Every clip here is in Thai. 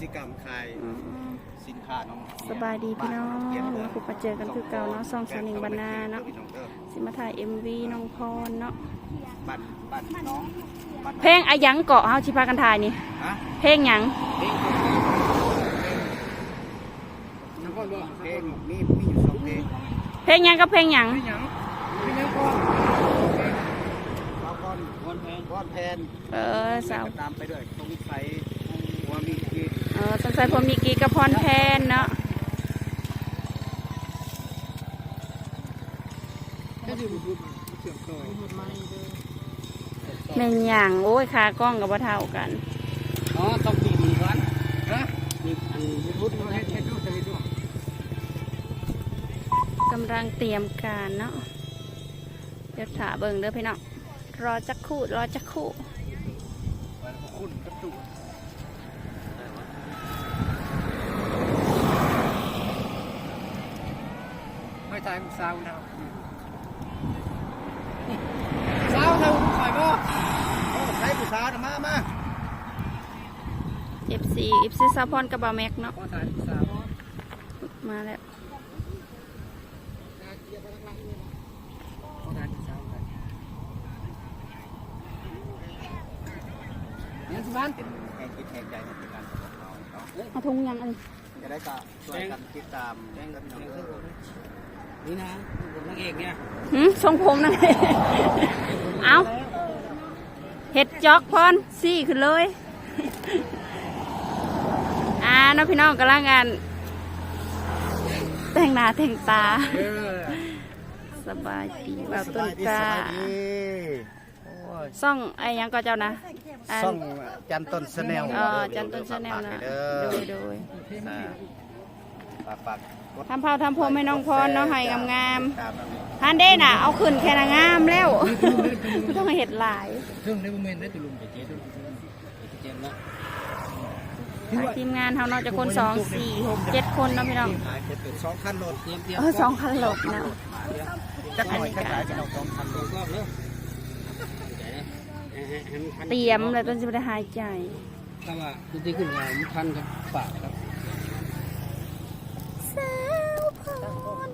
สิกรรมขายอืมสินค้าน้องสบายดีพี่น้องมาพบมาเจอกันคือเก่าเนาะซองสาวหนิงบรรณาเนาะพี่น้องเด้อสิมาถ่าย MV น้องพรเนาะบ้านบ้านน้องบ้านเพลงอายังเกาะเฮาชิพากันถ่ายนี่ฮะเพลงหยังเพลงน้องพ่อบอกเพลงมีมีอยู่สองเพลงเพลงหยังกับเพลงหยังไม่หยังไม่หยังก่อนเราก่อนก่อนแพนก่อนแพนเออสาวก็ตามไปด้วยตรงใสหัวมีกีดเออสงสัยพอมีกีกับพรแพนเนาะแค่ที่บุบเสื่อมต่อแม่นหยังโอ้ยขากล้องกับบ่าเท่ากัน อ๋อ ต้องตีดีก่อนฮะนี่อันยูทูบเฮ็ดเฮ็ดดูจะเฮ็ดดูกำลังเตรียมการเนาะเดี๋ยวถาเบิ่งเด้อพี่น้องรอจักคู่รอจักคู่คุณกระตุก ไม่ตายมึงสาวนะครับสาวเท่าใครก็โอ้ใครผู้สาวนะมามา FC FC ซาพรกับบ่าวแม็กเนาะก็ถ่ายผู้สาวมาแล้วก็ถ่ายผู้สาวกันยังสิบ้านแห่งคิดแห่งใจในการของเราเนาะเอาทุงยังอันจะได้ก็ช่วยกันติดตามแจ้งกับพี่น้องเด้อ นี่นะผมนางเอกเนี่ยหืมทรงผมนั่นเอาเห็ดจอกพรซี่ขึ้นเลย อ่าน้องพี่น้องกำลังงาน แต่งหน้าแต่งตา เออสบายดีแบบต้นกล้าโอ้ยซ่องไอ้หยังก็เจ้านะอัน ซ่องจันต้นสแนลเออจันต้นชาแนลนะเด้โดอยโดยฝากฝากกด ทำเผาทำผมให้น้องพรเนาะให้งามตามนั้นๆฮันเด้น่ะ เอาขึ้นแค่นางงามแล้วไม่ต้องให้เห็ดหลายเครื่องในโมเมนต์ได้ตุลุมไปเจ๊ตุลุมเจ๊นะหลายทีมงานเขาเนาะจะคนสองสี่หกเจ็ดคนเนาะพี่น้องขายเป็นสองคันรถเตรียมเตรียมเออสองคันหลบนะจักหน่อยจักหลายจะเอาสองคันรตัวถก็เร็วให้มันทันเตรียมแล้วต้นจะไม่ได้หายใจถ้าว่าที่ขึ้นมามันทันครับฝากครับ สาวพร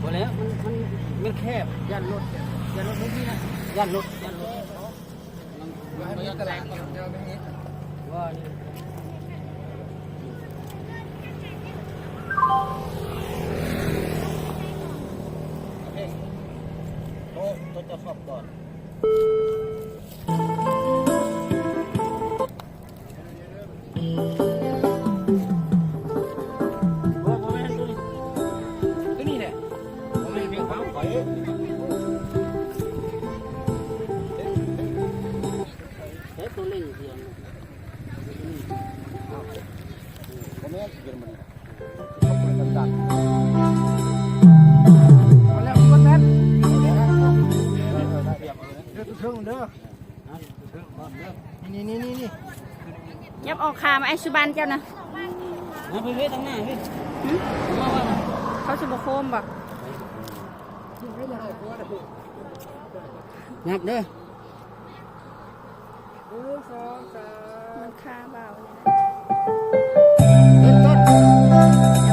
พอแล้วมันมันมันแคบย่านรถย่านรถนี่นะย่านรถย่านรถมันมันย่านแรงว่านี่โอ้ตัวจะสอบก่อนว่านี้ ตัวนี้แหละว่าไม่เพียงความข่อยเฮ้ยตัวเล่งเพียงผมไม่เยอรมัน งเด้อนี่นี่นี่นี่ยับออกขามาไอสุบันเจ้านะมาไปเว้ยตั้งหน้าเว้ยหึมาว่าเขาจะบโคมบอกนับเด้อมันคาเบาเลยนะ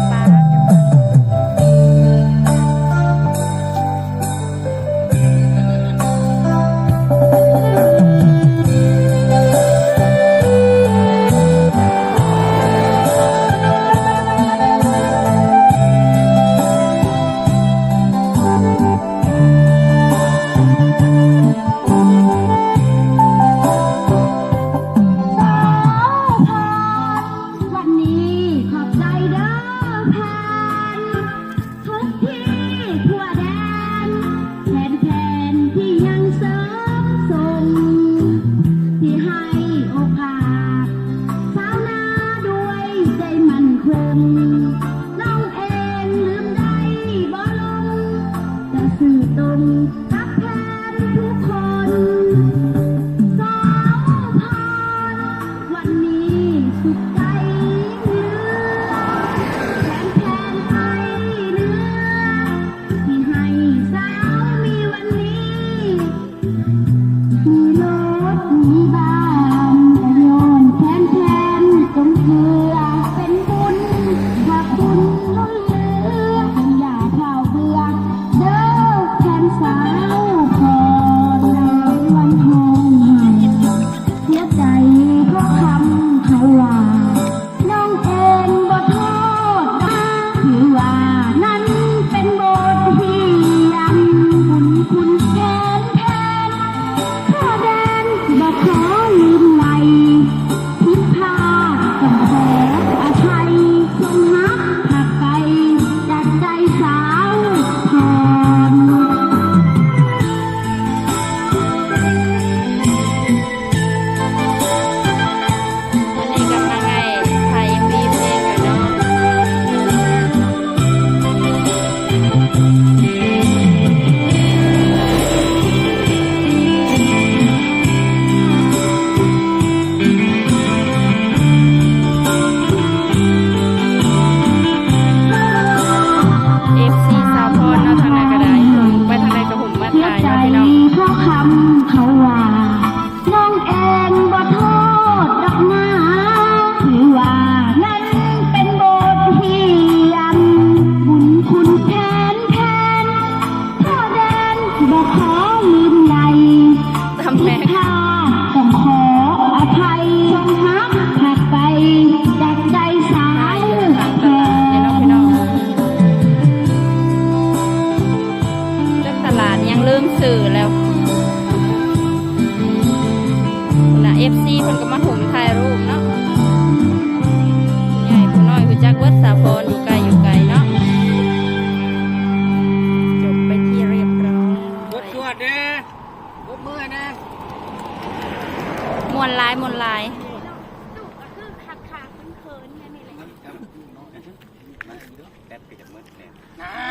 มนลอลน่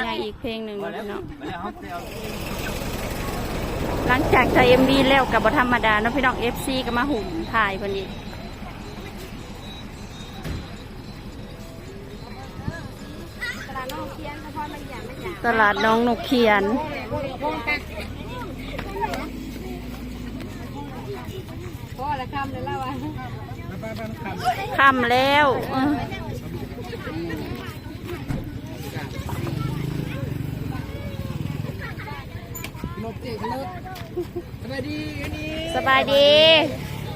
ย่างอีกเพลงหนึ่งเนาะหลังจากจะเอ็มวีแล้วกับบธรรมดาน้องพี่น้องเอฟซีก็มาหุ่นถ่ายคนนี้ตลาดน้องเคียนตลางกเคียน ละคำเลยแล้ววะค่ำแล้วเออลบเจ็บลบสบายดีอันนี้สบายดี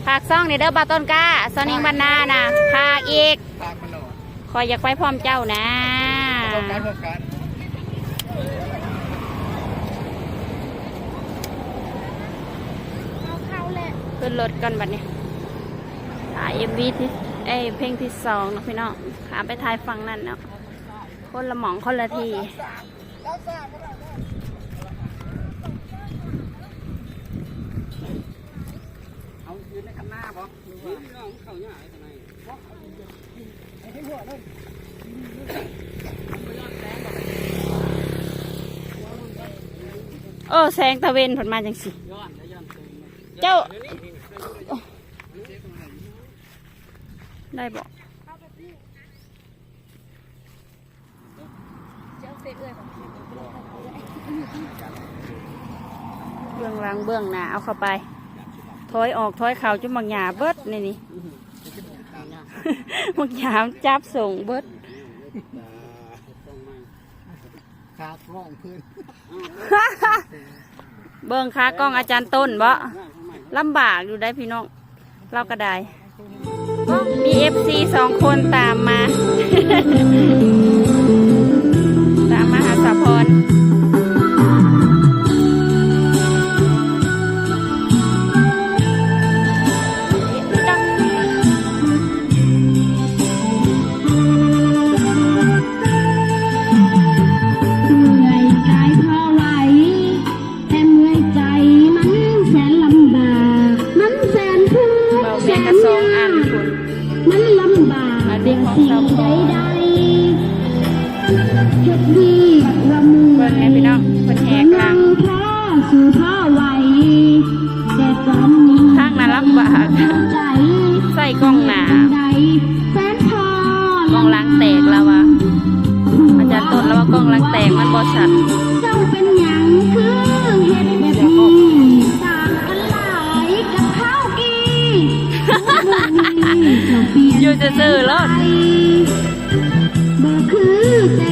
ภาคซ่องในเด้อบาต้นกล้าซอนิงบันนานะภาคอีกปากมันหนอคอยอยากไปพร้อมเจ้านะ พบกันพบกัน ขึ้นรถกันบัดนี้ถ่ายเอ็มวีที่เอ้เพลงที่สองนะพี่น้องขาไปถ่ายฟังนั่นเนาะคนละหมองคนละทีเอายืนในข้างหน้าบ่นี่น้องเขาเนี่ยทำไมให้หัวเลยเออแสงตะเวนผลมาจังสิย้อนแล้วย้อนตรงมาเจ้า เดี๋ยวนี้ ได้บอกเจ้าเสร็จเลยเบื้องหลังเบื้องหน้าเอาเข้าไป ถอยออกถอยเข่าจุ่มบางหยาเบิดนี่นี่บางหยามนจับส่งเบิดขากล้องพื้นเบิ่งค้ากล้องอาจารย์ต้นบ่ลำบากอยู่ได้พี่น้อง เราก็ได้ มีเอฟซีสองคนตามมา ตามมาหาสะพร กล้องหนาใดแฟนพอกล้องหล้างแตกแล้ววะอาจารย์ต้นแล้วว่ากล้องหล้างแตกมันบอชัดเจ้าเป็นหยังคือเฮ็ดแบบนี้ต่างกันหลายกับข้าวกีเจ้าเปลี่ยนอยู่จะซื้อๆรถบ่คือแต่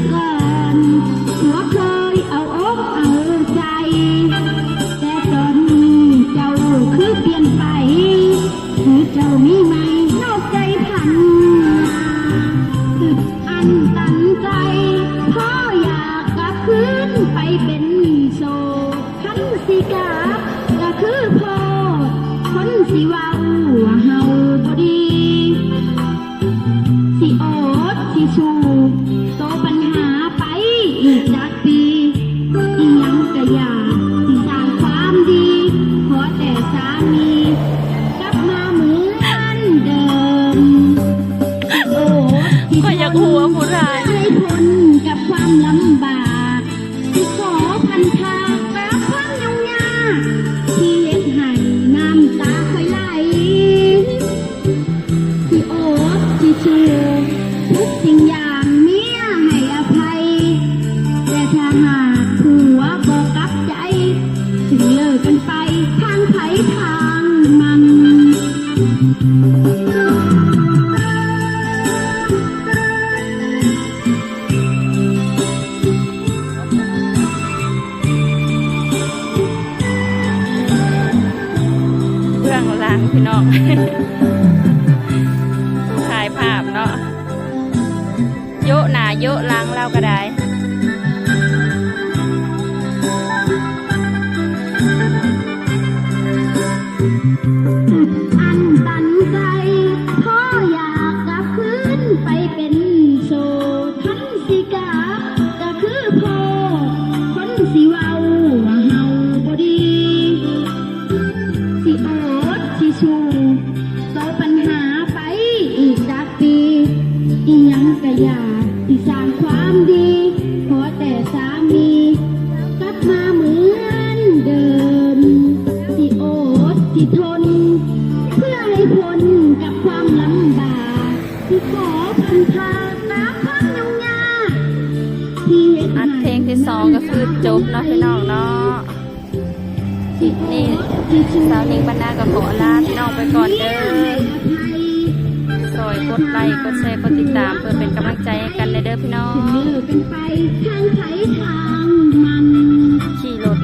เบื้องพี่น้องถ่ายภาพเนาะเยอะหนาเยอะล้างเล่าก็ได้ อันเพลงที่สองก็คือจบเนาะพี่น้องเนาะนี่สาวนิ่งบรรณากับขอลาพี่น้องไปก่อนเด้อซอยกดไลค์กดแชร์กดติดตามเพื่อเป็นกำลังใจให้กันเด้อพี่น้องขี่รถ